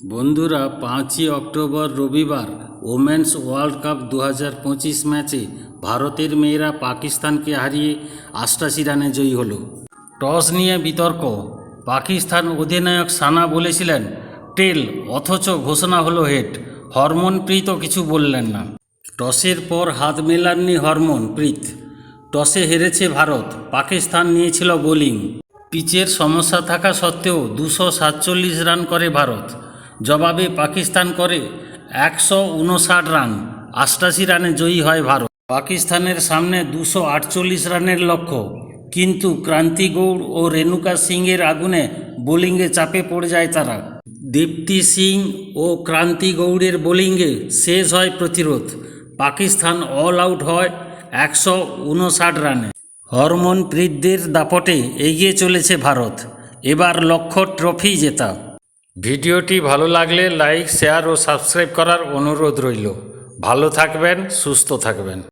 বন্ধুরা, পাঁচই অক্টোবর রবিবার ওমেন্স ওয়ার্ল্ড কাপ দু হাজার পঁচিশ ম্যাচে ভারতের মেয়েরা পাকিস্তানকে হারিয়ে আষ্টাশি রানে জয়ী হলো। টস নিয়ে বিতর্ক। পাকিস্তান অধিনায়ক সানা বলেছিলেন, টেল অথচ ঘোষণা হলো হেড। হরমনপ্রীতও কিছু বললেন না। টসের পর হাত মেলাননি হরমনপ্রীত টসে হেরেছে ভারত। পাকিস্তান নিয়েছিল বোলিং। পিচের সমস্যা থাকা সত্ত্বেও দুশো সাতচল্লিশ রান করে ভারত। জবাবে পাকিস্তান করে একশো উনষাট রান আষ্টাশি রানে জয়ী হয় ভারত। পাকিস্তানের সামনে দুশো আটচল্লিশ রানের লক্ষ্য, কিন্তু ক্রান্তি গৌড় ও রেণুকা সিংয়ের আগুনে বোলিংয়ে চাপে পড়ে যায় তারা। দীপ্তি সিং ও ক্রান্তি গৌড়ের বোলিংয়ে শেষ হয় প্রতিরোধ। পাকিস্তান অল আউট হয় একশো উনষাট রানে। হরমনপ্রীতদের দাপটে এগিয়ে চলেছে ভারত। এবার লক্ষ্য ট্রফি জেতা। ভিডিওটি ভালো লাগলে লাইক শেয়ার ও সাবস্ক্রাইব করার অনুরোধ রইল। ভালো থাকবেন সুস্থ থাকবেন।